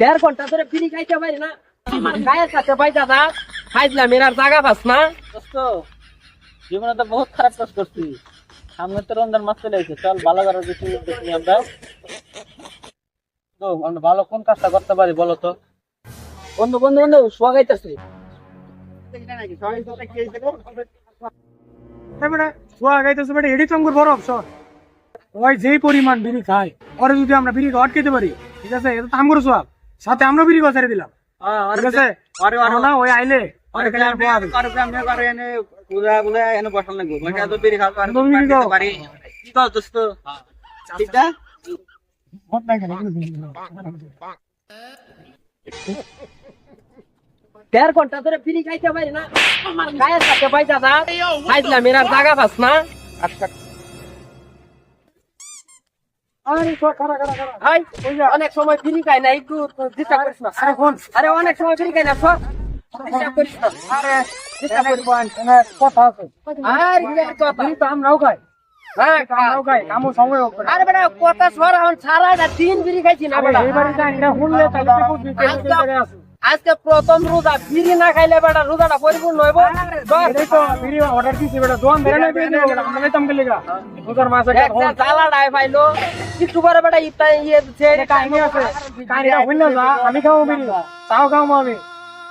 দেড় ঘণ্টা ধরে বিড়ি খাইতে পারি না। আমার গায়ের কাছে পাইতা দা খাইছিলাম এর জায়গা পাস না। জীবনে তো বহুত খারাপ কাজ করছি। সামনে তো রমজান মাস চলে এসেছে চল ভালো করার কিছু দেখি আমরা। তো আমরা ভালো কোন কাজটা করতে পারি বলো তো? বন্ধু বন্ধু বন্ধু শোয়া গাইতেছে সোয়া গাইতেছে বেটা এডি চঙ্গুর বড় অপশন ওই যেই পরিমাণ বিড়ি খায় ওরে যদি আমরা বিড়ি আটকেতে পারি ঠিক আছে? এটা তো আমগুলো সোয়াব সাথে আমরা বিড়ি ছেড়ে দিলাম। ঠিক আছে? না ওই আইলে বিড়ি খাও। দেড় ঘণ্টা ধরে বিড়ি খাইতে পারি না। পাইতা খাইছিলাম এর আর পাস না। আরে অনেক সময় বিড়ি খাই না একটু ডিস্টার্ব করিস না। আরে অনেক সময় বিড়ি খাই না শোয়া ডিস্টার্ব করিস না। আরে, এখানে পয়েন্ট, কথা আছে। আর কি তো আমরাও খাই। হ্যাঁ। আরে বেটা কথা সর এখন সারা না তিন বিড়ি খাইছি না বেটা। আজকে প্রথম রোজা বিড়ি না খাইলে বেটা রোজাটা পরিপূর্ণ হইব বিড়ি order দিছি বেটা, দোয়ান ধরে নাই বিড়ি? রোজার একটা ফোন। পাইলো ইয়ে দিচ্ছে কাহিনী আছে। কাহিনীটা হইল না আমি খাব বিড়ি, তাও খাব আমি।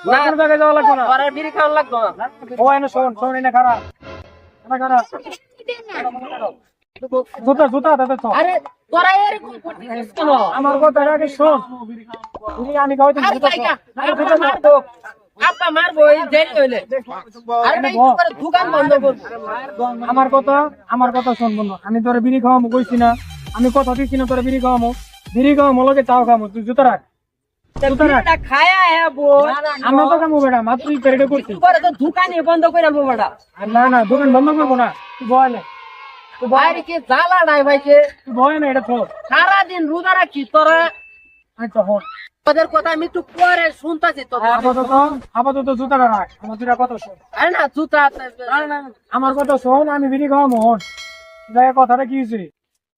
না। কোনো জায়গায় যাওয়া লাগবে না। আর বিড়ি খাওয়া লাগতো না ও এনে শোন, শোন, এনে খাড়া। এনে খাড়া। জুতা, জুতা, তাতে তো। আরে তোরা এরকম করতেছিস কেন? আমার কথা আগে শোন। আমি খাওয়াইতে আরে জুতা জায়গা, শোন। আরে বাবা মারবো। আপা মারবো এই দেরি হইলে। আরে ভাই, একটু দোকান বন্ধ করব? আমার কথা আমার কথা শোন বন্ধু। আমি তোরে বিড়ি খাওয়ামো কইছি না। আমি কথা দিচ্ছি না তোরে বিড়ি খাওয়ামো। বিড়ি খাওয়ামো লগে চাও খামো তুই জুতা রাখ। আমরা তো খামো বেটা মাত্র করছি পরে বন্ধ করে বেটা না না দোকান বন্ধ করব না। তুই বাইরে জ্বালা নাই ভাইকে ভয় না এটা তো সারাদিন রোজা রাখি তোরা আচ্ছা হন তোদের কথা আমি একটু পরে শুনতাছি তো আপাতত আপাতত জুতাটা রাখ আমার শোন আরে না জুতা আমার কথা শোন আমি বিড়ি খাওয়ামো হন দেখ কথাটা কি হয়েছে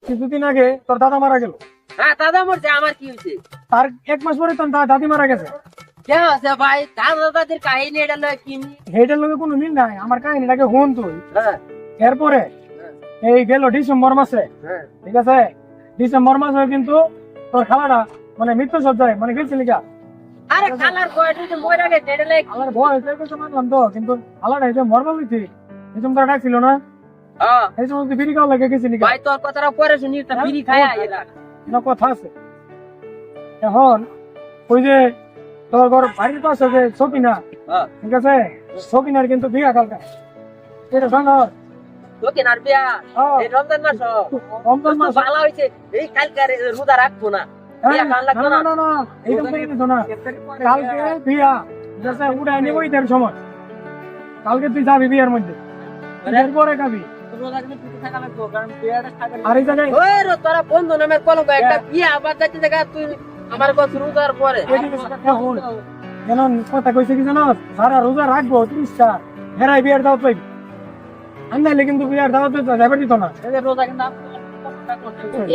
কিছুদিন আগে তোর দাদা মারা গেল হ্যাঁ দাদা মরছে আমার কি হয়েছে তার এক মাস পরে তোর দাদি মারা গেছে ভাই দাদা দাদির কাহিনী এটা লয় কিনি হেটার লগে কোনো মিল নাই আমার কাহিনীটাকে হুন তুই হ্যাঁ এরপরে এই গেল ডিসেম্বর মাসে। হ্যাঁ। ঠিক আছে? ডিসেম্বর মাসে কিন্তু তোর খালাটা মানে মৃত্যু সজ্জায় মানে গেছিলি গা। আরে কালার কয়টা যে মরে গেছে এটা লয় আমার ভয় হয়েছে কিছু মানলাম তো কিন্তু খালাটা এই মরবা হয়েছি এই সময় ডাকছিল না? হ্যাঁ এই সময় বিড়ি খাওয়া লাগে গেছিলি গা। ভাই তোর কথাটা পরে শুনি একটা বিড়ি খায়া এরা এটা কথা আছে। এখন ওই যে তোর ঘর বাড়ির পাশে যে হ্যাঁ ঠিক আছে? সকিনার কিন্তু বিয়া কালকা। এটা শোন নার বিয়া। হ্যাঁ। এই রমজান মাস রমজান মাস। ভালো হয়েছে এই কালকে আর রোজা রাখব না। বিয়া খাওয়ান না লাগতো না। না না না এইরকম থেকে নিতো না। কালকে বিয়া। যাতে উড়াই নিব ঈদের সময়। কালকে তুই যাবি বিয়ার মধ্যে। ঈদের পরে খাবি। রোজা কিন্তু ছুটি থাকা লাগবে কারণ বিয়াটা খাবে আর এই জায়গায় ওই রে তোরা বন্ধু নামের কলঙ্ক একটা বিয়া আবার যাচ্ছে দেখা তুই আমার কথা রোজার পরে। এদিকে কেন কথা কইছে কি জানো? সারা রোজা রাখব ত্রিশটা হেরাই বিয়ার দাওয়াত পাইবি। আন্দাইলে কিন্তু বিয়ার দাওয়াত যাবে দিত না। এই রোজা কিন্তু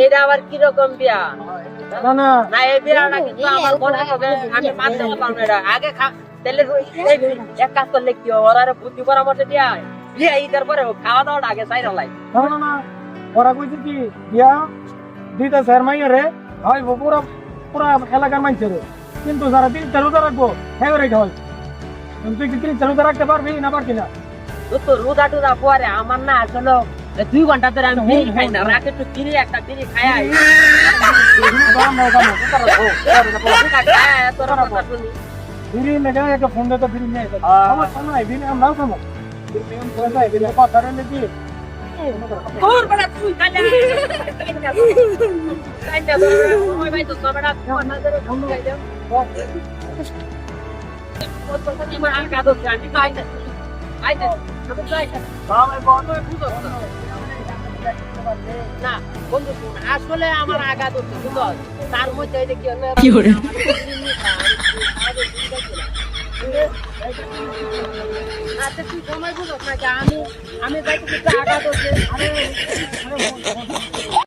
এটা আবার কীরকম বিয়া? না না। না এই বিয়াটা কিন্তু আমার মনে হবে আমি মানতে পারলাম এটা। আগে খা তাহলে এক কাজ করলে কি ওরা আরে বুদ্ধি পরামর্শ দিয়া বিয়া ঈদের পরে খাওয়া দাওয়াটা আগে চাই না না না। ওরা কইছে কি বিয়া দুইটা স্যার মাইয়া রে হয় পুরা পুরা এলাকার মানছে রে। কিন্তু যারা রোজা রাখব হ্যাঁ রে হয়। তুই কি তিনটা রোজা রাখতে পারবি না পারবি না? তো রোজা টোজা পরে আমার না আসলে দুই ঘণ্টা ধরে আমি বিড়ি খাই না। রাখে একটু বিড়ি একটা বিড়ি খাই বিড়ি লেগে একটা ফোন দিতে বিড়ি নিয়ে আসে আমার সামনে নাই বিড়ি আমরাও খাব বিড়ি কথা রে নাকি তোর বেটা তুই কালে কাইন্ডা ওই ভাই তো সবটা ফোন না ধরে ফোন লাগাই দাও ওর কথা কি আমার কাজ হচ্ছে আমি খাই না, বন্ধ আসলে আমার হচ্ছে বুঝো তার মধ্যে এই যে কি করে আচ্ছা তুই সময় বুঝো না আমি আমি যাইতে